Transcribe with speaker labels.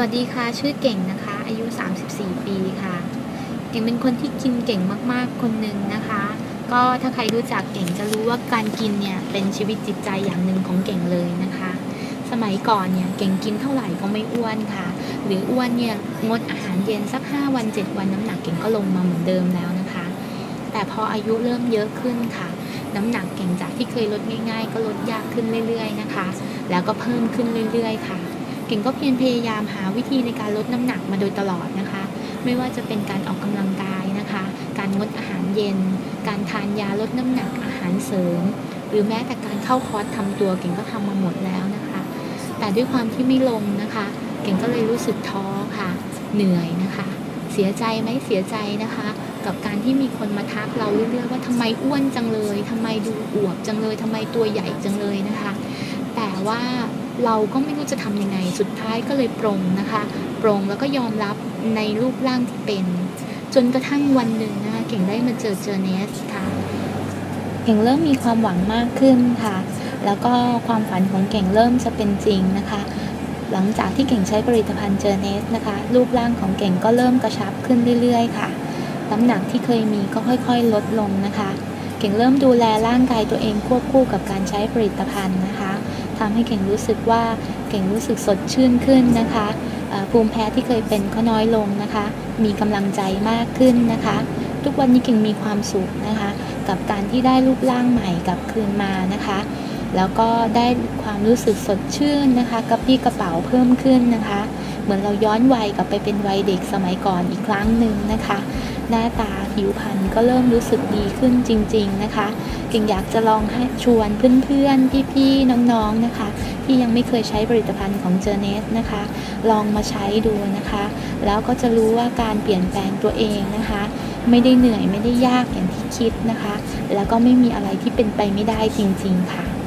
Speaker 1: วัสดีค่ะ ชื่อเก่งนะคะ อายุ 34 ปีค่ะ เก่งเป็นคนที่กินเก่งมากๆ คนหนึ่งนะคะ ก็ถ้าใครรู้จักเก่งจะรู้ว่าการกินเนี่ยเป็นชีวิตจิตใจอย่างหนึ่งของเก่งเลยนะคะ สมัยก่อนเนี่ยเก่งกินเท่าไหร่ก็ไม่อ้วนค่ะ หรืออ้วนเนี่ยงดอาหารเย็นสัก 5 วัน 7 วันน้ำหนักเก่งก็ลงมาเหมือนเดิมแล้วนะคะ แต่พออายุเริ่มเยอะขึ้นค่ะ น้ำหนักเก่งจากที่เคยลดง่าย ๆ ก็ลดยากขึ้นเรื่อย ๆ นะคะ แล้วก็เพิ่มขึ้นเรื่อย ๆ ค่ะ เก่งก็เพียรพยายามหาวิธีในการลดน้ำหนักมาโดยตลอดนะคะ ไม่ว่าจะเป็นการออกกำลังกายนะคะ การงดอาหารเย็น การทานยาลดน้ำหนักอาหารเสริม หรือแม้แต่การเข้าคอร์สทำตัวเก่งก็ทำมาหมดแล้วนะคะ แต่ด้วยความที่ไม่ลงนะคะ เก่งก็เลยรู้สึกท้อค่ะ เหนื่อยนะคะ เสียใจไหมเสียใจนะคะ กับการที่มีคนมาทักเราเรื่อยๆว่าทำไมอ้วนจังเลยทำไมดูอวบจังเลยทำไมตัวใหญ่จังเลยนะคะ แต่ว่าเราก็ไม่รู้จะทำยังไงสุดท้ายก็เลยปรงนะคะปรงแล้วก็ยอมรับในรูปร่างที่เป็น จนกระทั่งวันหนึ่งนะคะเก่งได้มาเจอเจอเนสค่ะเก่งเริ่มมีความหวังมากขึ้นค่ะ แล้วก็ความฝันของเก่งเริ่มจะเป็นจริงนะคะ หลังจากที่เก่งใช้ผลิตภัณฑ์เจอเนสนะคะ รูปร่างของเก่งก็เริ่มกระชับขึ้นเรื่อยๆ ค่ะ น้ำหนักที่เคยมีก็ค่อยๆ ลดลงนะคะ เก่งเริ่มดูแลร่างกายตัวเองควบคู่กับการใช้ผลิตภัณฑ์นะคะทำให้เก่งรู้สึกว่าเก่งรู้สึกสดชื่นขึ้นนะคะภูมิแพ้ที่เคยเป็นก็น้อยลงนะคะ มีกำลังใจมากขึ้นนะคะ ทุกวันนี้เก่งมีความสุขนะคะ กับการที่ได้รูปร่างใหม่กลับคืนมานะคะ แล้วก็ได้ความรู้สึกสดชื่นนะคะกระปี้กระเป๋าเพิ่มขึ้นนะคะ มือนเราย้อนวัยกลับไปเป็นวัยเด็กสมัยก่อนอีกครั้งหนึ่งนะคะ หน้าตาผิวพรรณก็เริ่มรู้สึกดีขึ้นจริง ๆนะคะเก่งอยากจะลองให้ชวนเพื่อนๆพี่ๆน้องๆนะคะ ที่ยังไม่เคยใช้ผลิตภัณฑ์ของเจอเนสนะคะ ลองมาใช้ดูนะคะ แล้วก็จะรู้ว่าการเปลี่ยนแปลงตัวเองนะคะ ไม่ได้เหนื่อยไม่ได้ยากอย่างที่คิดนะคะ แล้วก็ไม่มีอะไรที่เป็นไปไม่ได้จริง ๆค่ะ